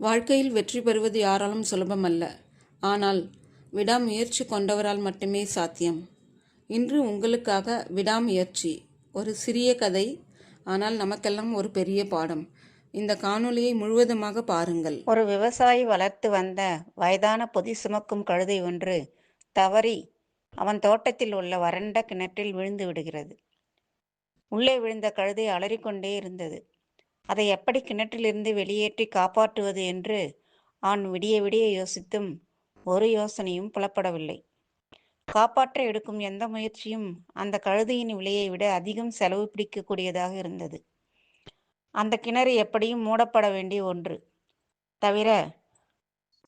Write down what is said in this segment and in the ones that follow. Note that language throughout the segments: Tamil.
வாழ்க்கையில் வெற்றி பெறுவது யாராலும் சுலபமல்ல. ஆனால் விடாமுயற்சி கொண்டவரால் மட்டுமே சாத்தியம். இன்று உங்களுக்காக விடாமுயற்சி ஒரு சிறிய கதை ஆனால் நமக்கெல்லாம் ஒரு பெரிய பாடம். இந்த காணொலியை முழுவதுமாக பாருங்கள். ஒரு விவசாயி வளர்த்து வந்த வயதான பொதி சுமக்கும் கழுதை ஒன்று தவறி அவன் தோட்டத்தில் உள்ள வறண்ட கிணற்றில் விழுந்து விடுகிறது. உள்ளே விழுந்த கழுதை அலறிக்கொண்டே இருந்தது. அதை எப்படி கிணற்றிலிருந்து வெளியேற்றி காப்பாற்றுவது என்று அவன் விடிய விடிய யோசித்தும் ஒரு யோசனையும் புலப்படவில்லை. காப்பாற்ற எடுக்கும் எந்த முயற்சியும் அந்த கழுதையின் விலையை விட அதிகம் செலவு பிடிக்கக்கூடியதாக இருந்தது. அந்த கிணறு எப்படியும் மூடப்பட வேண்டிய ஒன்று. தவிர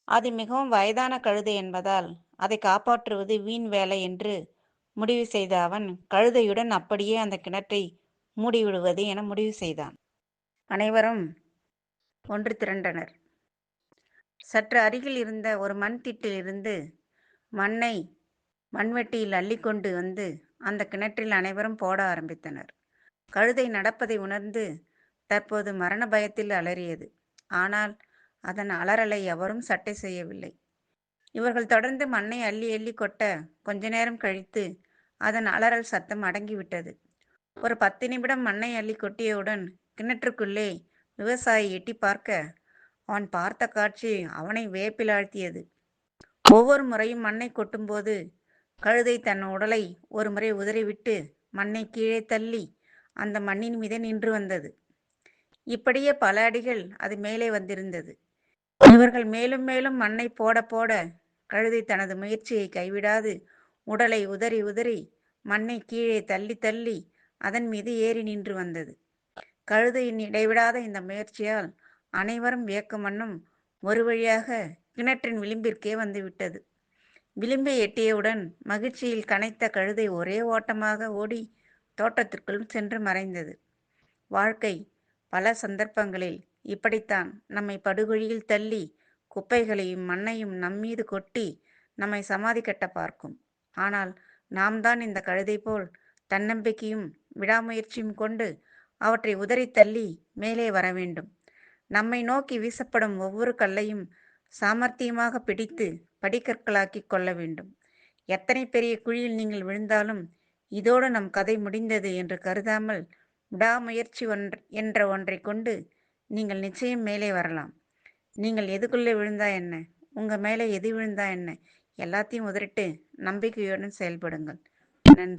அது மிகவும் வயதான கழுதை என்பதால் அதை காப்பாற்றுவது வீண் வேலை என்று முடிவு செய்த அவன் கழுதையுடன் அப்படியே அந்த கிணற்றை மூடிவிடுவது என முடிவு செய்தான். அனைவரும் ஒன்று திரண்டனர். சற்று அருகில் இருந்த ஒரு மண் திட்டிலிருந்து மண்ணை மண்வெட்டியில் அள்ளிக்கொண்டு வந்து அந்த கிணற்றில் அனைவரும் போட ஆரம்பித்தனர். கழுதை நடப்பதை உணர்ந்து தற்போது மரண பயத்தில் அலறியது. ஆனால் அதன் அலறலை எவரும் சட்டை செய்யவில்லை. இவர்கள் தொடர்ந்து மண்ணை அள்ளி அள்ளி கொட்ட கொஞ்ச நேரம் கழித்து அதன் அலறல் சத்தம் அடங்கிவிட்டது. ஒரு பத்து நிமிடம் மண்ணை அள்ளி கொட்டியவுடன் கிணற்றுக்குள்ளே விவசாயி எட்டி பார்க்க அவன் பார்த்த காட்சி அவனை வேப்பில் ஆழ்த்தியது ஒவ்வொரு முறையும் மண்ணை கொட்டும்போது கழுதை தன் உடலை ஒரு முறை உதறிவிட்டு மண்ணை கீழே தள்ளி அந்த மண்ணின் மீது நின்று வந்தது. இப்படியே பல அடிகள் அது மேலே வந்திருந்தது. இவர்கள் மேலும் மேலும் மண்ணை போட போட கழுதை தனது முயற்சியை கைவிடாது உடலை உதறி உதறி மண்ணை கீழே தள்ளி தள்ளி அதன் மீது ஏறி நின்று வந்தது. கழுதையின் இடைவிடாத இந்த முயற்சியால் அனைவரும் வியக்கும் ஒரு வழியாக கிணற்றின் விளிம்பிற்கே வந்துவிட்டது விளிம்பை எட்டியவுடன் மகிழ்ச்சியில் கனைத்த கழுதை ஒரே ஓட்டமாக ஓடி தோட்டத்திற்குள் சென்று மறைந்தது. வாழ்க்கை பல சந்தர்ப்பங்களில் இப்படித்தான் நம்மை படுகொழியில் தள்ளி குப்பைகளையும் மண்ணையும் நம்மீது கொட்டி நம்மை சமாதி கட்ட பார்க்கும். ஆனால் நாம் தான் இந்த கழுதை போல் தன்னம்பிக்கையும் விடாமுயற்சியும் கொண்டு அவற்றை உதறி தள்ளி மேலே வர வேண்டும் நம்மை நோக்கி வீசப்படும் ஒவ்வொரு கல்லையும் சாமர்த்தியமாக பிடித்து படிக்கற்களாக்கி கொள்ள வேண்டும். எத்தனை பெரிய குழியில் நீங்கள் விழுந்தாலும் இதோடு நம் கதை முடிந்தது என்று கருதாமல் விடாமுயற்சி ஒன்று என்ற ஒன்றை கொண்டு நீங்கள் நிச்சயம் மேலே வரலாம். நீங்கள் எதுக்குள்ளே விழுந்தா என்ன? உங்கள் மேலே எது விழுந்தா என்ன? எல்லாத்தையும் உதறிட்டு நம்பிக்கையுடன் செயல்படுங்கள். நன்றி.